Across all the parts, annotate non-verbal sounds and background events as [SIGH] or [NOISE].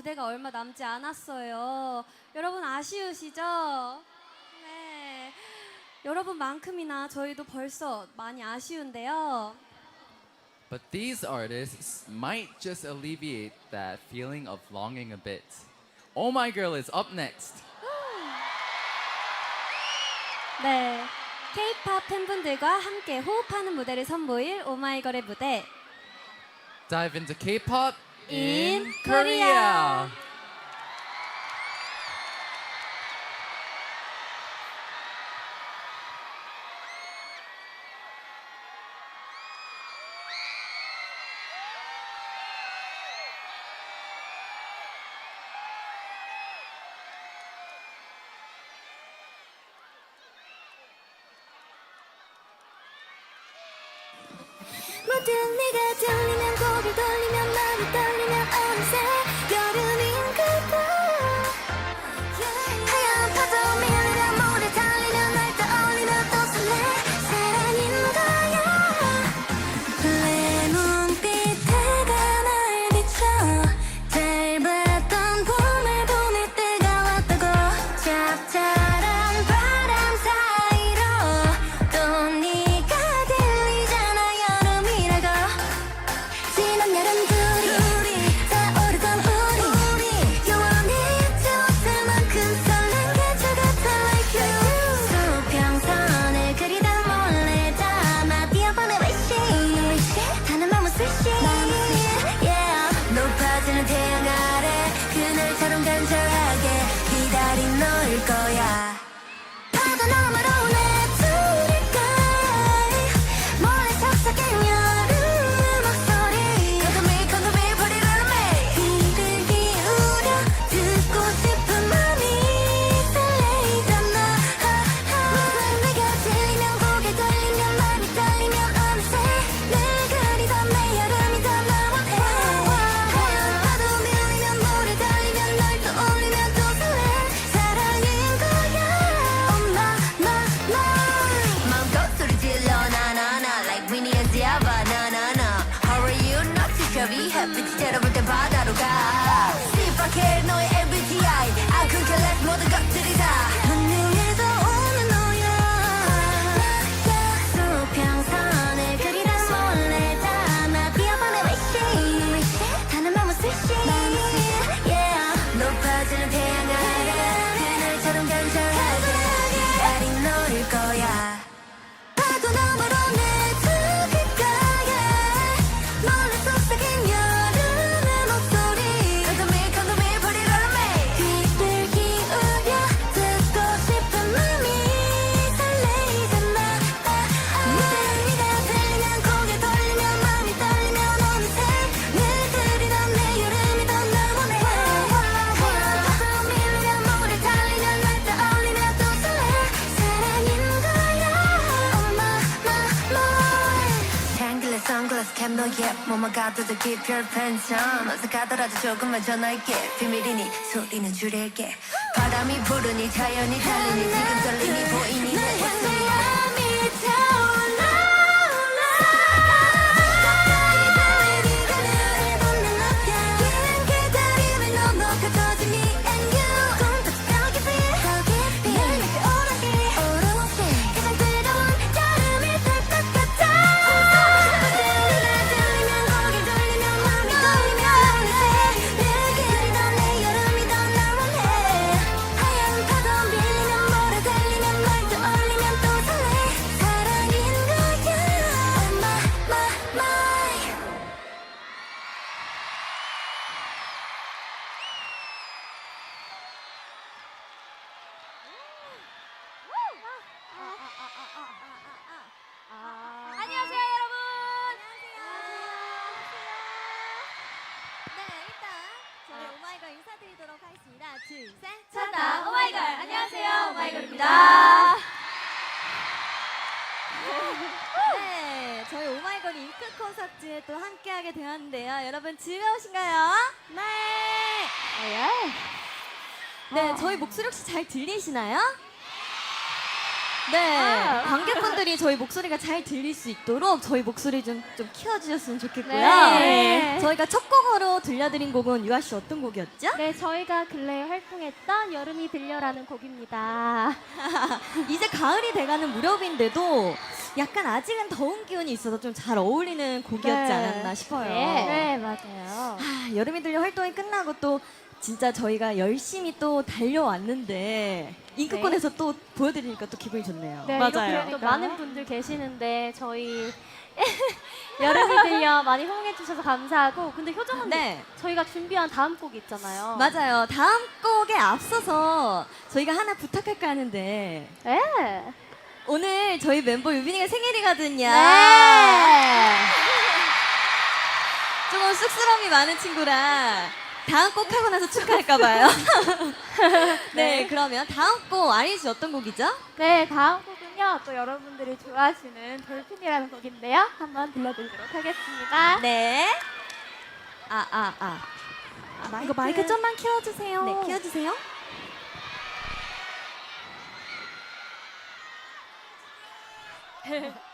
무대가 얼마 남지 않았어요. 여러분 아쉬우시죠? 네. 여러분만큼이나 저희도 벌써 많이 아쉬운데요. But these artists might just alleviate that feeling of longing a bit. Oh My Girl is up next. 네. K-pop 팬분들과 함께 호흡하는 무대를 선보일 오마이걸의 무대. Dive into K-pop in Korea. 뭐만 가둬도 깊별 펜션 어서 가더라도 조금만 전할게. 비밀이니 소리는 줄일게. 바람이 부르니 자연이 다르니 지금 떨리니 보이니. 내 향수야 드래곤 잉크 콘서트에 또 함께하게 되었는데요. 여러분 즐거우신가요? 네. 어, 예. 네, 저희 목소리 혹시 잘 들리시나요? 네, 아. 관객분들이 저희 목소리가 잘 들릴 수 있도록 저희 목소리 좀, 좀 키워주셨으면 좋겠고요. 네. 저희가 첫 곡으로 들려드린 곡은 유아 씨 어떤 곡이었죠? 네, 저희가 근래에 활동했던 여름이 들려라는 곡입니다. [LAUGHS] 이제 가을이 돼가는 무렵인데도 약간 아직은 더운 기운이 있어서 좀 잘 어울리는 곡이었지 네. 않았나 싶어요. 네, 맞아요. 아, 여름이 들려 활동이 끝나고 또 진짜 저희가 열심히 또 달려왔는데 잉크권에서 또 보여드리니까 또 기분이 좋네요. 네, 맞아요. 또 많은 분들 계시는데 저희 [LAUGHS] 여름이 들려 많이 호응해 주셔서 감사하고 근데 효정 언니 네. 저희가 준비한 다음 곡 있잖아요. 맞아요. 다음 곡에 앞서서 저희가 하나 부탁할까 하는데 네. 오늘 저희 멤버 유빈이가 생일이거든요. 네. 조금 쑥스러움이 많은 친구라 다음 곡 하고 나서 축하할까 봐요. [LAUGHS] 네, 그러면 다음 곡 아린 씨 어떤 곡이죠? 네, 다음 곡은요. 또 여러분들이 좋아하시는 돌핀이라는 곡인데요. 한번 들려드리도록 하겠습니다. 네. 아, 아, 아. 아, 이거 마이크 좀만 키워주세요. 네, 키워주세요. [LAUGHS]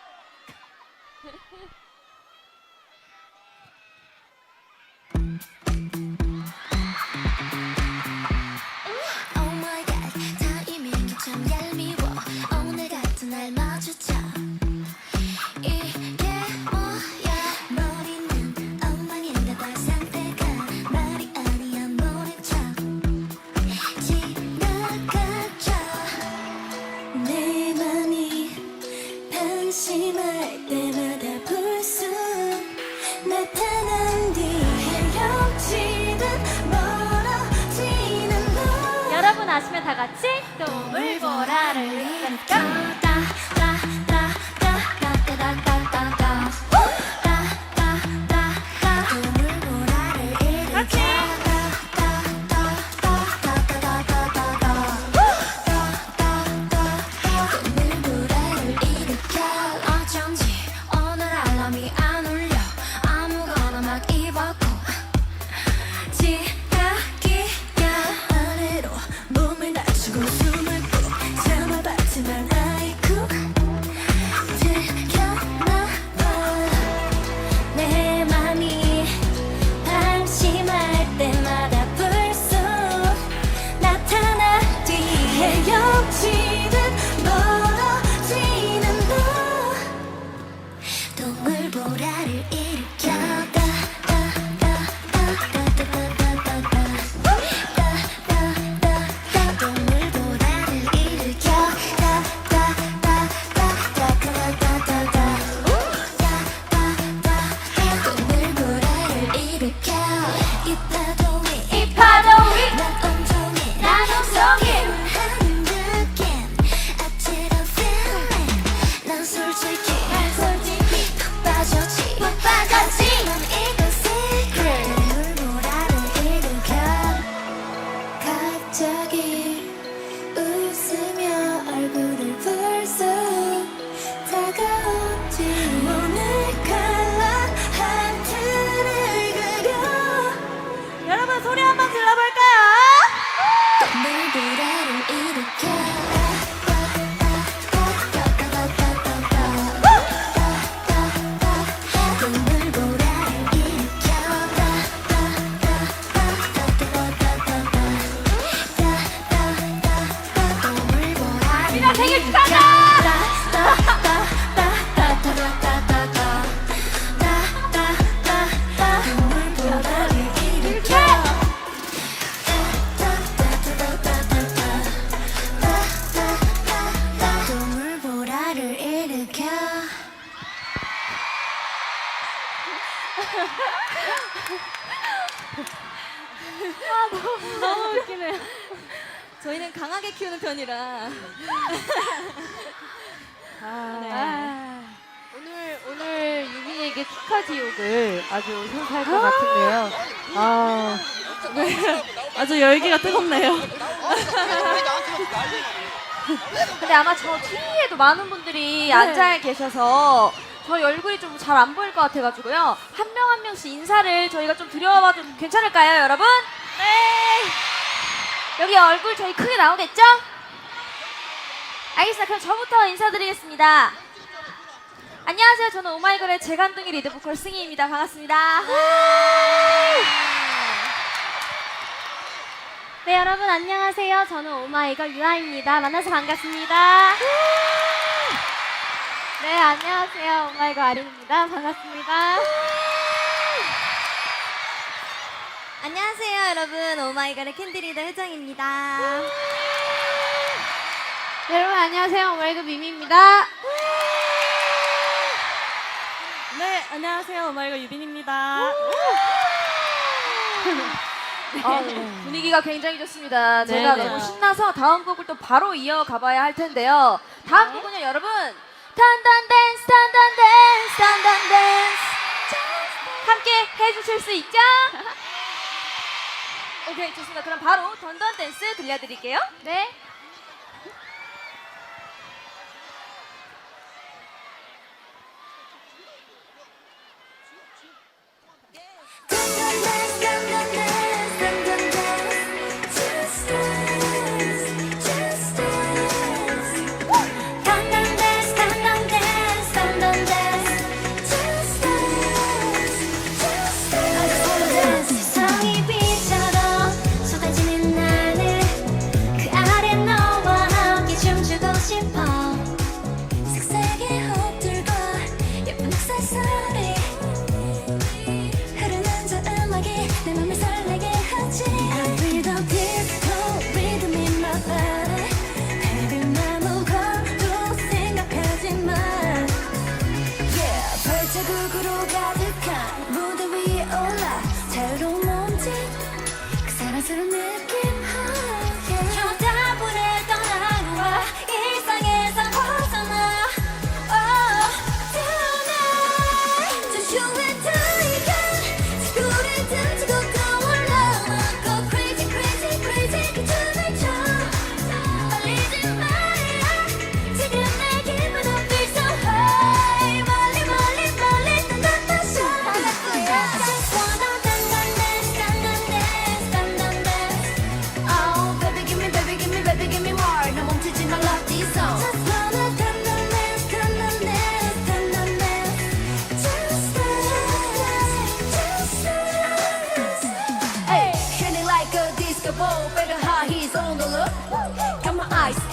물 편이라. 네. 아, 오늘 오늘 유빈이에게 축하 지옥을 아주 선사할 것 같은데요. 아, 아주 열기가 뜨겁네요. 근데 아마 저 뒤에도 많은 분들이 앉아 계셔서 저희 얼굴이 좀 잘 안 보일 것 같아가지고요. 한 명 한 명씩 인사를 저희가 좀 드려봐도 괜찮을까요, 여러분? 네. 여기 얼굴 저희 크게 나오겠죠? 알겠습니다. 그럼 저부터 인사드리겠습니다. 안녕하세요. 저는 오마이걸의 재간둥이 리드보컬 승희입니다. 반갑습니다. 네, 여러분 안녕하세요. 저는 오마이걸 유아입니다. 만나서 반갑습니다. 네, 안녕하세요. 오마이걸 아린입니다. 반갑습니다. 안녕하세요, 여러분. 오마이걸의 캔디리더 혜정입니다. 네, 여러분 안녕하세요. 오마이걸 미미입니다. 네, 안녕하세요. 오마이걸 유빈입니다. 어, 분위기가 굉장히 좋습니다. 제가 네, 네. 너무 신나서 다음 곡을 또 바로 이어가봐야 할 텐데요. 다음 곡은요, 여러분. 탄단 댄스, 탄단 댄스, 탄단 댄스. 함께 해주실 수 있죠? [LAUGHS] 오케이, 좋습니다. 그럼 바로 던던 댄스 들려드릴게요. 네. 발자국으로 가득한 무대 위에 올라 자유로운 몸짓 그 사랑스러운 느낌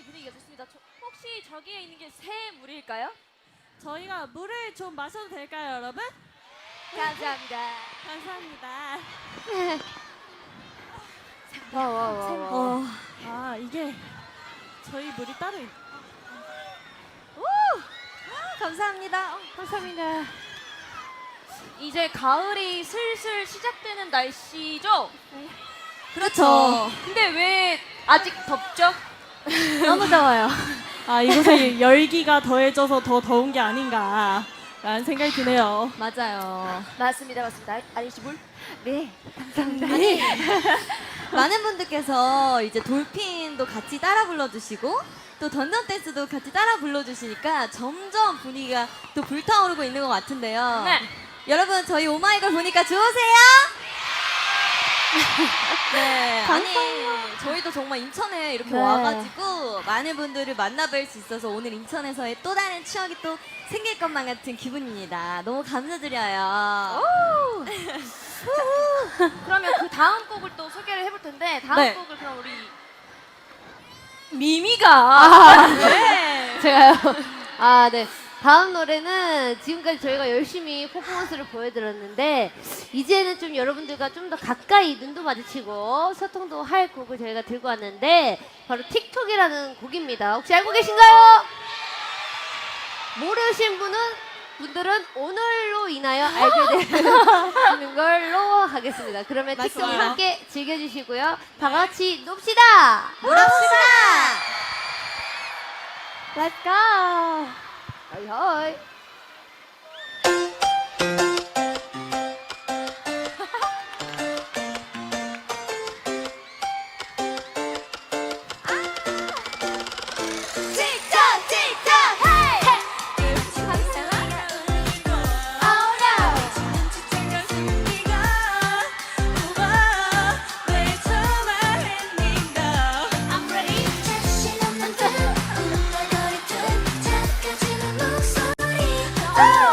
굉장히 분위기가 좋습니다. 저, 혹시 저기에 있는 게 새 물일까요? 저희가 물을 좀 마셔도 될까요, 여러분? 감사합니다. 감사합니다. [LAUGHS] 와, 와, 와, 와. 어, 아, 이게 저희 물이 따로 있... 감사합니다. 어, 감사합니다. 이제 가을이 슬슬 시작되는 날씨죠? 그렇죠. 근데 왜 아직 덥죠? [LAUGHS] 너무 더워요. 아, 이곳에 열기가 더해져서 더 더운 게 아닌가 라는 생각이 드네요. 맞아요. 맞습니다, 맞습니다. 아니 씨 물? 네. 아니 많은 분들께서 이제 돌핀도 같이 따라 불러주시고 또 던전 댄스도 같이 따라 불러주시니까 점점 분위기가 또 불타오르고 있는 것 같은데요. 네. 여러분 저희 오마이걸 보니까 좋으세요? 네, 아니 저희도 정말 인천에 이렇게 네. 와가지고 많은 분들을 만나뵐 수 있어서 오늘 인천에서의 또 다른 추억이 또 생길 것만 같은 기분입니다. 너무 감사드려요. 그러면 그 다음 곡을 또 소개를 해볼 텐데 다음 네. 곡을 그럼 우리 미미가 네. [LAUGHS] 제가요. 아, 네. 다음 노래는 지금까지 저희가 열심히 퍼포먼스를 보여드렸는데 이제는 좀 여러분들과 좀 더 가까이 눈도 마주치고 소통도 할 곡을 저희가 들고 왔는데 바로 틱톡이라는 곡입니다. 혹시 알고 계신가요? 모르신 분은 분들은 오늘로 인하여 알게 되는 [LAUGHS] 걸로 하겠습니다. 그러면 틱톡 맞아요. 함께 즐겨주시고요. 다 같이 놉시다. 놀합시다. Let's go. 어이 Oh! [LAUGHS]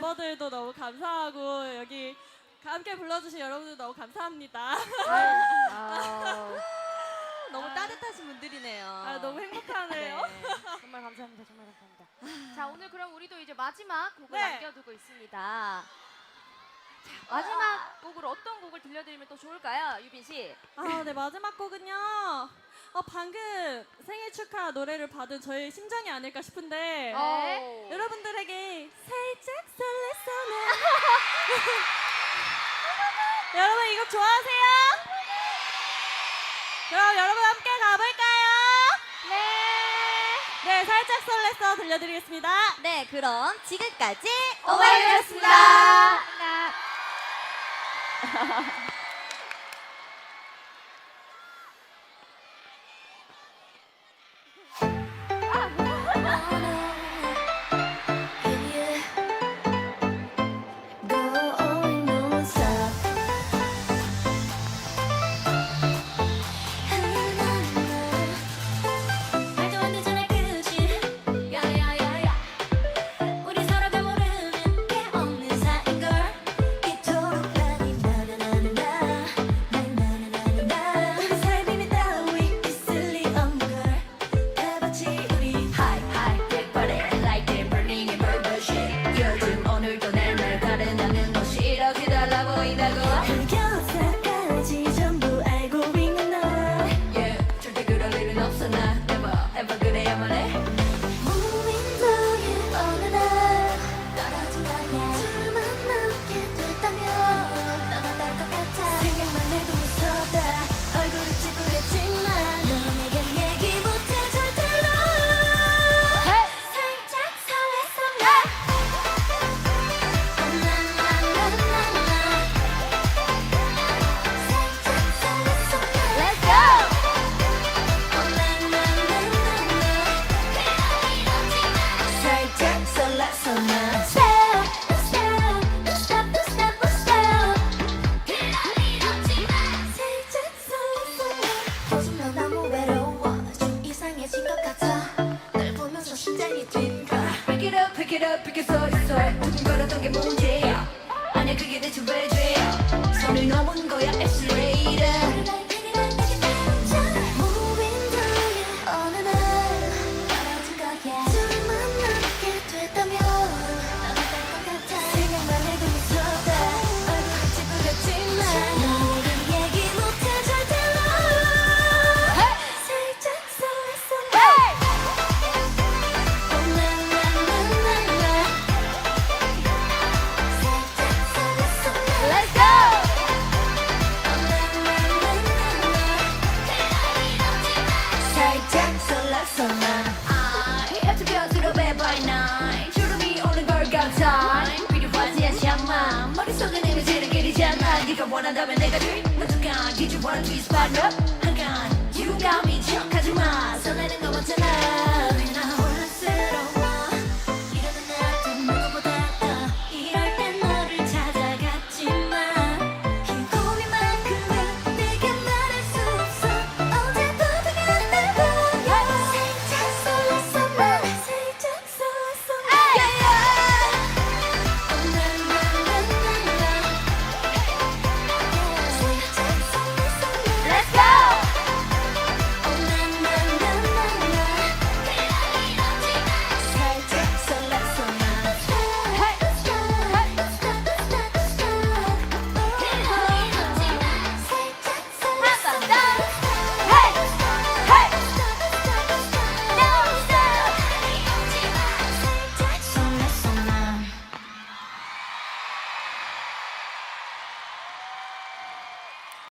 멤버들도 너무 감사하고 여기 함께 불러주신 여러분들 너무 감사합니다. 아. 너무 따뜻하신 분들이네요. 아, 아 너무 행복하네요. 네. 정말 감사합니다. 정말 감사합니다. 자, 오늘 그럼 우리도 이제 마지막 곡을 네. 남겨두고 있습니다. 자, 마지막 아. 곡으로 어떤 곡을 들려드리면 또 좋을까요, 유빈 씨? 아, 네 마지막 곡은요. 어, 방금 생일 축하 노래를 받은 저의 심정이 아닐까 싶은데 네. [LAUGHS] 여러분 이거 좋아하세요? 그럼 여러분 함께 가볼까요? 네. 네, 살짝 설렜어 들려드리겠습니다. 네, 그럼 지금까지 오마이걸이었습니다. 오마이걸이었습니다. [LAUGHS]